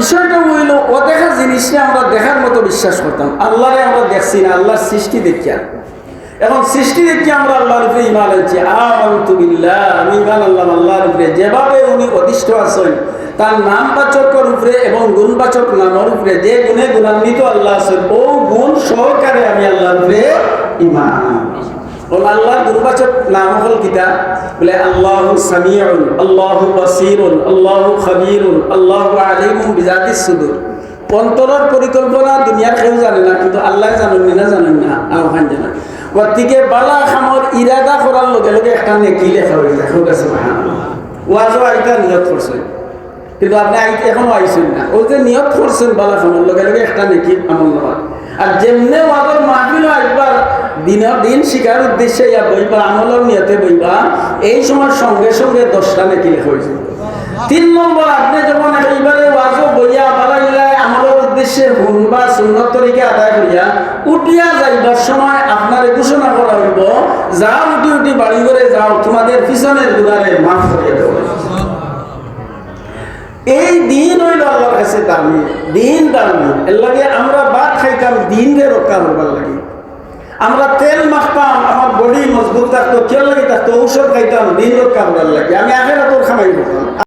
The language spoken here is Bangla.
বিষয়টা হইল ও দেখা জিনিসটা আমরা দেখার মতো বিশ্বাস করতাম। আল্লাহরে আমরা দেখছি না, আল্লাহর সৃষ্টি দেখি আর। এখন সৃষ্টি দেখি আমরা আল্লাহর উপরে ইমান আনছি। আমন্তু আমি ইমান আল্লাহ আল্লাহর উপরে। যেভাবে উনি অধিষ্ঠ আছেন, তার নামবাচকের উপরে এবং গুণবাচক নামের উপরে, যে গুণে গুণান্বিত আল্লাহ আছেন ও গুণ সহকারে আমি আল্লাহর উপরে ইমান ও আল্লাহর নাম হল কিতা? বলে, আল্লাহ সামিউন, আল্লাহ বাসিরুন, আল্লাহ খাবিরুন, আল্লাহ আলিমুন বিজাতিস সুদুর। অন্তরের পরিকল্পনা দুনিয়ার কেউ জানে না, কিন্তু আল্লাহ জানেন না জানেন না, আহ্বান জানেন। গতিকে বালা খামর ইরাদা করার লগে লগে একটা নেকি লেখা হয়ে যায়। হোক আছে ওয়াজও আইতা নিয়ত করছে কিন্তু আপনি এখনও আইছেন না। ওই যে নিয়ত করছেন বালা খামর লগে লগে একটা নেকি আমল নেওয়া আর যেমনে একবার দিনের দিন শিকার উদ্দেশ্যে ইয়া বইবা, আমলের নিয়তে বইবা, এই সময় সঙ্গে সঙ্গে দশটা নেকি লেখা হয়েছে। তিন নম্বর, আপনি যখন এইবারে ওয়াজও বইয়া বালাইলাই আমলের উদ্দেশ্যে হুন বা সুন্নত তরিকে আদায় করিয়া উঠিয়া যাইবার সময় আপনার ঘোষণা করা হইব যাও উঠি উঠি বাড়ি করে যাও, তোমাদের পিছনের গুণারে মাফ করিয়া দেব এই দিন হইল আল্লাহর কাছে দামি, দিন দামি। এর লাগে আমরা ভাত খাইতাম, দিন রে রক্ষা করবার লাগে। আমরা তেল মাখতাম, আমার বডি মজবুত থাকতো, কেউ লাগে থাকতো, ঔষধ খাইতাম দিন রক্ষা করার লাগে। আমি আখের তোর খামাই করতাম।